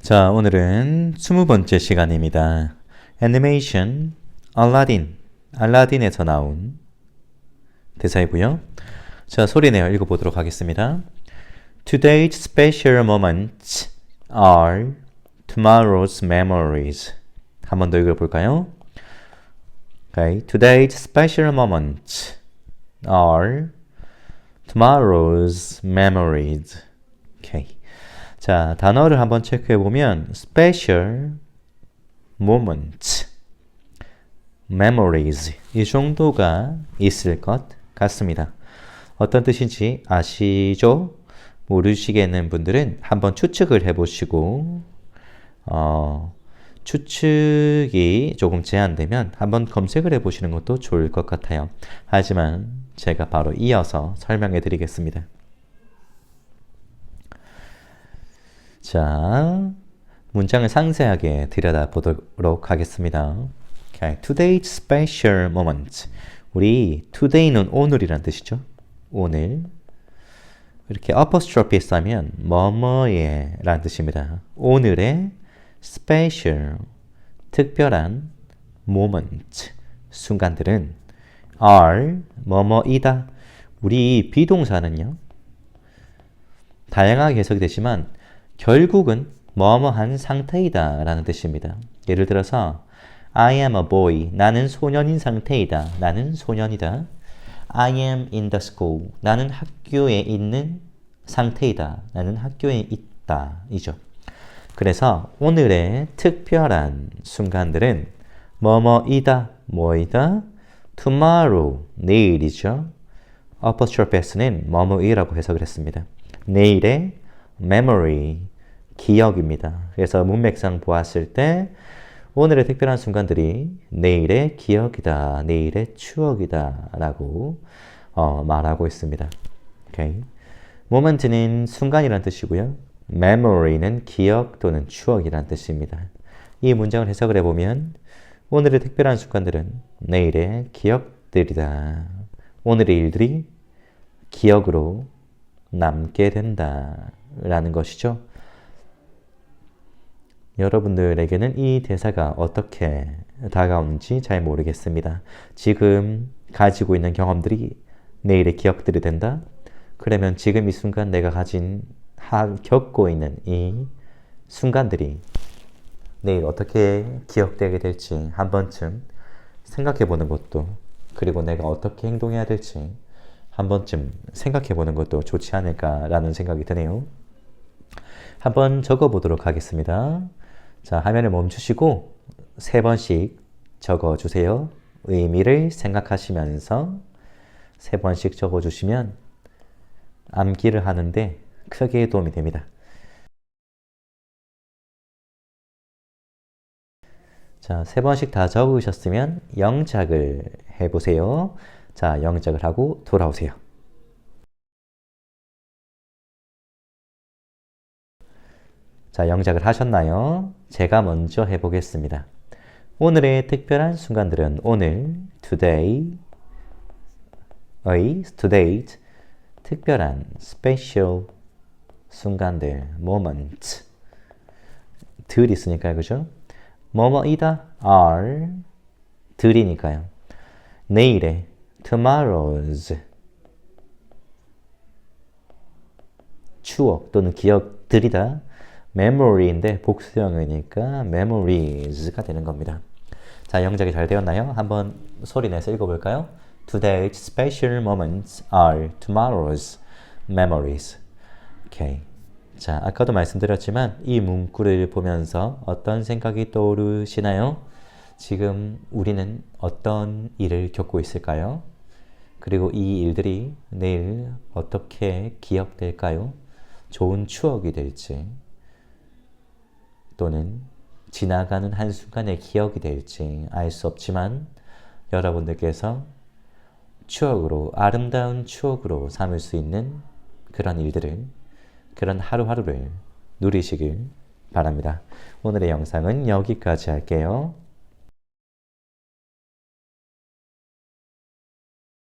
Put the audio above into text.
자, 오늘은 20번째 시간입니다. 애니메이션 알라딘, 알라딘에서 나온 대사이고요. 자, 소리내어 읽어보도록 하겠습니다. Today's special moments are tomorrow's memories. 한 번 더 읽어볼까요? Okay. Today's special moments are tomorrow's memories. Okay. 자, 단어를 한번 체크해 보면 special moment, memories 이 정도가 있을 것 같습니다. 어떤 뜻인지 아시죠? 모르시겠는 분들은 한번 추측을 해보시고 어, 추측이 조금 제한되면 한번 검색을 해보시는 것도 좋을 것 같아요. 하지만 제가 바로 이어서 설명해 드리겠습니다. 자, 문장을 상세하게 들여다보도록 하겠습니다. Today's special moment. 우리 today는 오늘이란 뜻이죠. 오늘. 이렇게 apostrophe 쓰면 뭐뭐의 라는 뜻입니다. 오늘의 special, 특별한 moment, 순간들은 are 뭐뭐이다. 우리 비동사는요. 다양하게 해석이 되지만 결국은 뭐뭐한 상태이다 라는 뜻입니다. 예를 들어서 I am a boy. 나는 소년인 상태이다. 나는 소년이다. I am in the school. 나는 학교에 있는 상태이다. 나는 학교에 있다. 이죠. 그래서 오늘의 특별한 순간들은 뭐뭐이다. 뭐이다. tomorrow. 내일이죠. apostrophe s는 뭐뭐이라고 해석을 했습니다. 내일의 memory. 기억입니다. 그래서 문맥상 보았을 때 오늘의 특별한 순간들이 내일의 기억이다, 내일의 추억이다 라고 어, 말하고 있습니다. Okay. 모멘트는 순간이란 뜻이고요. memory는 기억 또는 추억이란 뜻입니다. 이 문장을 해석을 해보면 오늘의 특별한 순간들은 내일의 기억들이다. 오늘의 일들이 기억으로 남게 된다. 라는 것이죠. 여러분들에게는 이 대사가 어떻게 다가오는지 잘 모르겠습니다. 지금 가지고 있는 경험들이 내일의 기억들이 된다? 그러면 지금 이 순간 내가 가진, 하, 겪고 있는 이 순간들이 내일 어떻게 기억되게 될지 한 번쯤 생각해 보는 것도, 그리고 내가 어떻게 행동해야 될지 한 번쯤 생각해 보는 것도 좋지 않을까라는 생각이 드네요. 한번 적어 보도록 하겠습니다. 자, 화면을 멈추시고 세 번씩 적어 주세요. 의미를 생각하시면서 세 번씩 적어 주시면 암기를 하는데 크게 도움이 됩니다. 자, 세 번씩 다 적으셨으면 영작을 해 보세요. 자, 영작을 하고 돌아오세요. 자, 영작을 하셨나요? 제가 먼저 해보겠습니다. 오늘의 특별한 순간들은 오늘, today, 의, today, 특별한, special 순간들, moment. 들 있으니까요, 그죠? 뭐뭐이다, are, 들이니까요. 내일의, tomorrow's, 추억 또는 기억들이다. memory인데 복수형이니까 memories가 되는 겁니다. 자, 영작이 잘 되었나요? 한번 소리 내서 읽어볼까요? Today's special moments are tomorrow's memories. 오케이. 자, 아까도 말씀드렸지만 이 문구를 보면서 어떤 생각이 떠오르시나요? 지금 우리는 어떤 일을 겪고 있을까요? 그리고 이 일들이 내일 어떻게 기억될까요? 좋은 추억이 될지 또는 지나가는 한순간의 기억이 될지 알 수 없지만 여러분들께서 추억으로 아름다운 추억으로 삼을 수 있는 그런 일들을 그런 하루하루를 누리시길 바랍니다. 오늘의 영상은 여기까지 할게요.